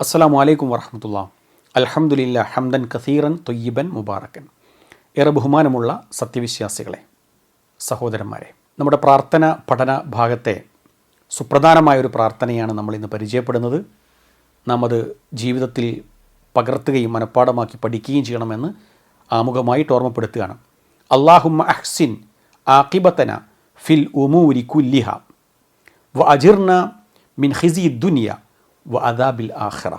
അസ്സാം വലൈക്കും വർഹമത്തുള്ള അലഹമുല്ല ഹംദൻ കസീറൻ തൊയ്യബൻ മുബാറക്കൻ. ഏറെ ബഹുമാനമുള്ള സത്യവിശ്വാസികളെ സഹോദരന്മാരെ നമ്മുടെ പ്രാർത്ഥന പഠന ഭാഗത്തെ സുപ്രധാനമായ ഒരു പ്രാർത്ഥനയാണ് നമ്മൾ ഇന്ന് പരിചയപ്പെടുന്നത്. നാം അത് ജീവിതത്തിൽ പകർത്തുകയും മനഃപ്പാടമാക്കി പഠിക്കുകയും ചെയ്യണമെന്ന് ആമുഖമായിട്ട് ഓർമ്മപ്പെടുത്തുകയാണ്. അള്ളാഹുമ്മ അഹ്സിൻ ആക്കിബത്തന ഫിൽ ഉമൂരി കുല്ലിഹ വ അജിർന മിൻ ഹിസി ദുനിയ വ ആഖിറ.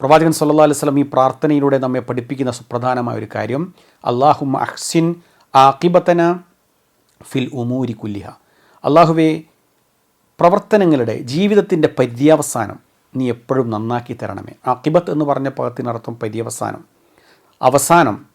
പ്രവാചകൻ സല്ലാ വസല്ലം ഈ പ്രാർത്ഥനയിലൂടെ നമ്മെ പഠിപ്പിക്കുന്ന സുപ്രധാനമായ ഒരു കാര്യം അള്ളാഹു അഹ്സിൻ ആക്കിബത്തന ഫിൽ ഉമൂരി കുല്ലിഹ. അള്ളാഹുവെ പ്രവർത്തനങ്ങളുടെ ജീവിതത്തിന്റെ പര്യവസാനം നീ എപ്പോഴും നന്നാക്കി തരണമേ. ആക്കിബത്ത് എന്ന് പറഞ്ഞ പദത്തിനർത്ഥം പര്യവസാനം. അവസാനം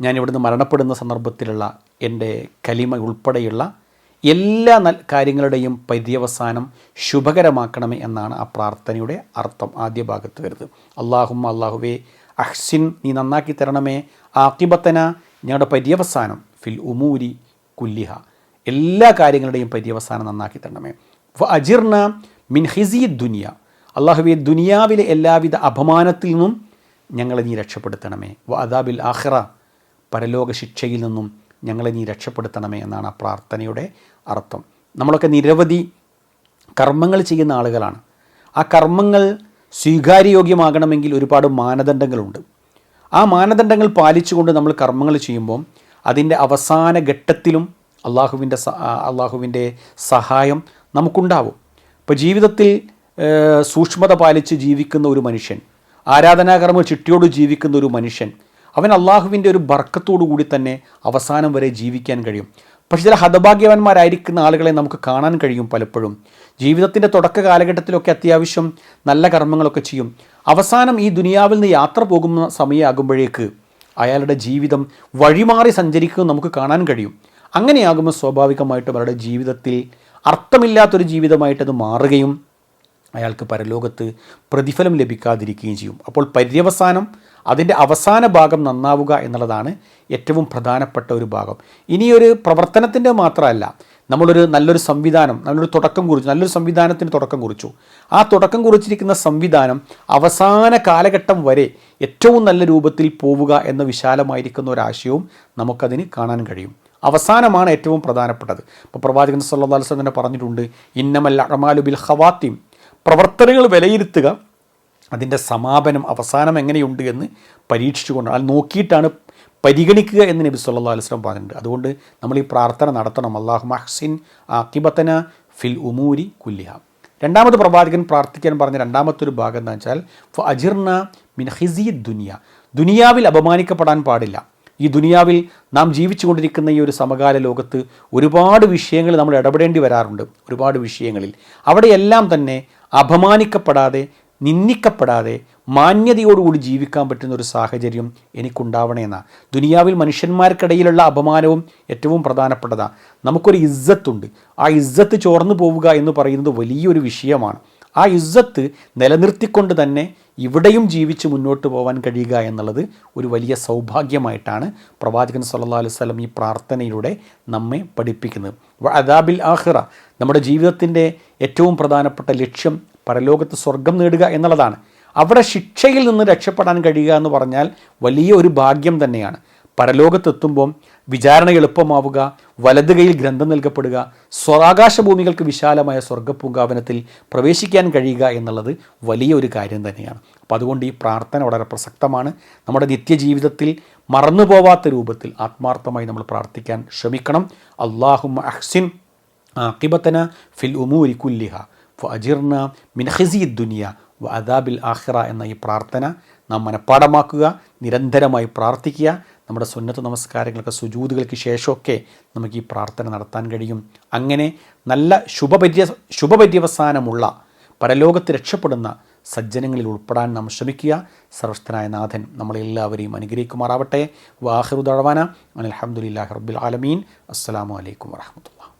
ഞാൻ ഇവിടുന്ന് മരണപ്പെടുന്ന സന്ദർഭത്തിലുള്ള എന്റെ കലിമ ഉൾപ്പെടെയുള്ള എല്ലാ നൽ കാര്യങ്ങളുടെയും പര്യവസാനം ശുഭകരമാക്കണമേ എന്നാണ് ആ പ്രാർത്ഥനയുടെ അർത്ഥം ആദ്യ ഭാഗത്ത് വരുന്നത്. അള്ളാഹും അള്ളാഹുവേ അഹ്സിൻ നീ നന്നാക്കി തരണമേ. ആക്കിബത്തന ഞങ്ങളുടെ പര്യവസാനം ഫിൽ ഉമൂരി കുല്ലിഹ. എല്ലാ കാര്യങ്ങളുടെയും പര്യവസാനം നന്നാക്കി തരണമേ. അജിർണ മിൻ ഹിസി ദുനിയ. അള്ളാഹുബി ദുനിയാവിലെ എല്ലാവിധ അപമാനത്തിൽ നിന്നും ഞങ്ങളെ നീ രക്ഷപ്പെടുത്തണമേ. വ അദാബിൽ ആഹ്റ പരലോക ശിക്ഷയിൽ നിന്നും ഞങ്ങളെ നീ രക്ഷപ്പെടുത്തണമേ എന്നാണ് ആ പ്രാർത്ഥനയുടെ അർത്ഥം. നമ്മളൊക്കെ നിരവധി കർമ്മങ്ങൾ ചെയ്യുന്ന ആളുകളാണ്. ആ കർമ്മങ്ങൾ സ്വീകാര്യയോഗ്യമാകണമെങ്കിൽ ഒരുപാട് മാനദണ്ഡങ്ങളുണ്ട്. ആ മാനദണ്ഡങ്ങൾ പാലിച്ചുകൊണ്ട് നമ്മൾ കർമ്മങ്ങൾ ചെയ്യുമ്പോൾ അതിന്റെ അവസാന ഘട്ടത്തിലും അള്ളാഹുവിന്റെ അള്ളാഹുവിന്റെ സഹായം നമുക്കുണ്ടാവും. ഇപ്പോൾ ജീവിതത്തിൽ സൂക്ഷ്മത പാലിച്ച് ജീവിക്കുന്ന ഒരു മനുഷ്യൻ ആരാധനാകർമ്മ ചിട്ടിയോട് ജീവിക്കുന്ന ഒരു മനുഷ്യൻ അവൻ അള്ളാഹുവിന്റെ ഒരു ബർക്കത്തോടു കൂടി തന്നെ അവസാനം വരെ ജീവിക്കാൻ കഴിയും. പക്ഷേ ചില ഹതഭാഗ്യവാന്മാരായിരിക്കുന്ന ആളുകളെ നമുക്ക് കാണാൻ കഴിയും പലപ്പോഴും. ജീവിതത്തിന്റെ തുടക്ക കാലഘട്ടത്തിലൊക്കെ അത്യാവശ്യം നല്ല കർമ്മങ്ങളൊക്കെ ചെയ്യും. അവസാനം ഈ ദുനിയാവിൽ നിന്ന് യാത്ര പോകുന്ന സമയമാകുമ്പോഴേക്ക് അയാളുടെ ജീവിതം വഴിമാറി സഞ്ചരിക്കുന്നത് നമുക്ക് കാണാൻ കഴിയും. അങ്ങനെയാകുമ്പോൾ സ്വാഭാവികമായിട്ടും അവരുടെ ജീവിതത്തിൽ അർത്ഥമില്ലാത്തൊരു ജീവിതമായിട്ടത് മാറുകയും അയാൾക്ക് പരലോകത്ത് പ്രതിഫലം ലഭിക്കാതിരിക്കുകയും ചെയ്യും. അപ്പോൾ പര്യവസാനം അതിന്റെ അവസാന ഭാഗം നന്നാവുക എന്നുള്ളതാണ് ഏറ്റവും പ്രധാനപ്പെട്ട ഒരു ഭാഗം. ഇനിയൊരു പ്രവർത്തനത്തിന്റെ മാത്രമല്ല നമ്മളൊരു നല്ലൊരു സംവിധാനം നല്ലൊരു തുടക്കം കുറിച്ചു നല്ലൊരു സംവിധാനത്തിന് തുടക്കം കുറിച്ചു. ആ തുടക്കം കുറിച്ചിരിക്കുന്ന സംവിധാനം അവസാന കാലഘട്ടം വരെ ഏറ്റവും നല്ല രൂപത്തിൽ പോവുക എന്ന വിശാലമായിരിക്കുന്ന ഒരാശയവും നമുക്കതിന് കാണാൻ കഴിയും. അവസാനമാണ് ഏറ്റവും പ്രധാനപ്പെട്ടത്. ഇപ്പോൾ പ്രവാചകൻ സല്ലാ അലൈഹി തന്നെ പറഞ്ഞിട്ടുണ്ട് ഇന്നമല്ല അമാലു ബിൽ ഹവാത്തിം പ്രവർത്തനങ്ങൾ വിലയിരുത്തുക അതിന്റെ സമാപനം അവസാനം എങ്ങനെയുണ്ട് എന്ന് പരീക്ഷിച്ചുകൊണ്ടാണ് അത് നോക്കിയിട്ടാണ് പരിഗണിക്കുക എന്ന് നബി സല്ലാ അലുസ്ലം പറഞ്ഞിട്ടുണ്ട്. അതുകൊണ്ട് നമ്മൾ ഈ പ്രാർത്ഥന നടത്തണം. അള്ളാഹു മഹ്സിൻ ആക്കിബത്തന ഫിൽ ഉമൂരി കുല്ലിഹ. രണ്ടാമത് പ്രവാചകൻ പ്രാർത്ഥിക്കാൻ പറഞ്ഞ രണ്ടാമത്തെ ഒരു ഭാഗം എന്താ വെച്ചാൽ ഫ അജിർന മിൻ ഹിസി ദുനിയ. ദുനിയാവിൽ അപമാനിക്കപ്പെടാൻ പാടില്ല. ഈ ദുനിയാവിൽ നാം ജീവിച്ചുകൊണ്ടിരിക്കുന്ന ഈ ഒരു സമകാല ലോകത്ത് ഒരുപാട് വിഷയങ്ങൾ നമ്മൾ ഇടപെടേണ്ടി വരാറുണ്ട്. ഒരുപാട് വിഷയങ്ങളിൽ. അവിടെയെല്ലാം തന്നെ അപമാനിക്കപ്പെടാതെ നിന്ദിക്കപ്പെടാതെ മാന്യതയോടുകൂടി ജീവിക്കാൻ പറ്റുന്ന ഒരു സാഹചര്യം എനിക്കുണ്ടാവണമെന്നാണ് ദുനിയാവിൽ മനുഷ്യന്മാർക്കിടയിലുള്ള അപമാനവും ഏറ്റവും പ്രധാനപ്പെട്ടതാണ് നമുക്കൊരു ഇസ്സത്തുണ്ട്. ആ ഇസ്സത്ത് ചോർന്നു പോവുക എന്ന് പറയുന്നത് വലിയൊരു വിഷയമാണ്. ആ ഇസ്സത്ത് നിലനിർത്തിക്കൊണ്ട് തന്നെ ഇവിടെയും ജീവിച്ച് മുന്നോട്ട് പോകാൻ കഴിയുക എന്നുള്ളത് ഒരു വലിയ സൗഭാഗ്യമായിട്ടാണ് പ്രവാചകൻ സല്ലാ അലൈഹി സ്വലം ഈ പ്രാർത്ഥനയിലൂടെ നമ്മെ പഠിപ്പിക്കുന്നത്. അദാബിൽ ആഹിറ നമ്മുടെ ജീവിതത്തിന്റെ ഏറ്റവും പ്രധാനപ്പെട്ട ലക്ഷ്യം പരലോകത്ത് സ്വർഗം നേടുക എന്നുള്ളതാണ്. അവിടെ ശിക്ഷയിൽ നിന്ന് രക്ഷപ്പെടാൻ കഴിയുക എന്ന് പറഞ്ഞാൽ വലിയ ഒരു ഭാഗ്യം തന്നെയാണ്. പരലോകത്തെത്തുമ്പം വിചാരണ എളുപ്പമാവുക വലത് കൈയിൽ ഗ്രന്ഥം നൽകപ്പെടുക സ്വരാകാശ ഭൂമികൾക്ക് വിശാലമായ സ്വർഗപ്പൂങ്കാവനത്തിൽ പ്രവേശിക്കാൻ കഴിയുക എന്നുള്ളത് വലിയ ഒരു കാര്യം തന്നെയാണ്. അപ്പോൾ അതുകൊണ്ട് ഈ പ്രാർത്ഥന വളരെ പ്രസക്തമാണ്. നമ്മുടെ നിത്യജീവിതത്തിൽ മറന്നുപോവാത്ത രൂപത്തിൽ ആത്മാർത്ഥമായി നമ്മൾ പ്രാർത്ഥിക്കാൻ ശ്രമിക്കണം. അള്ളാഹും അഹ്സിൻ ആക്കിബത്തന ഫിൽ ഉമൂരി കുല്ലിഹ. അജിർന മിൻ ഹിസി ദുനിയ വ അദാബിൽ ആഹിറ എന്ന ഈ പ്രാർത്ഥന നാം മനഃപ്പാടമാക്കുക നിരന്തരമായി പ്രാർത്ഥിക്കുക. നമ്മുടെ സുന്നത്ത് നമസ്കാരങ്ങൾക്ക് സുജൂതുകൾക്ക് ശേഷമൊക്കെ നമുക്ക് ഈ പ്രാർത്ഥന നടത്താൻ കഴിയും. അങ്ങനെ നല്ല ശുഭപര്യ ശുഭപര്യവസാനമുള്ള പരലോകത്ത് രക്ഷപ്പെടുന്ന സജ്ജനങ്ങളിൽ ഉൾപ്പെടാൻ നാം ശ്രമിക്കുക. സർവസ്ഥനായ നാഥൻ നമ്മളെല്ലാവരെയും അനുഗ്രഹിക്കുമാറാവട്ടെ. വാഹിറുദഴവാന അലഹമുല്ലാ റബ്ബുൽ ആലമീൻ. അസ്സാം വലൈക്കും വാഹമത്തുള്ള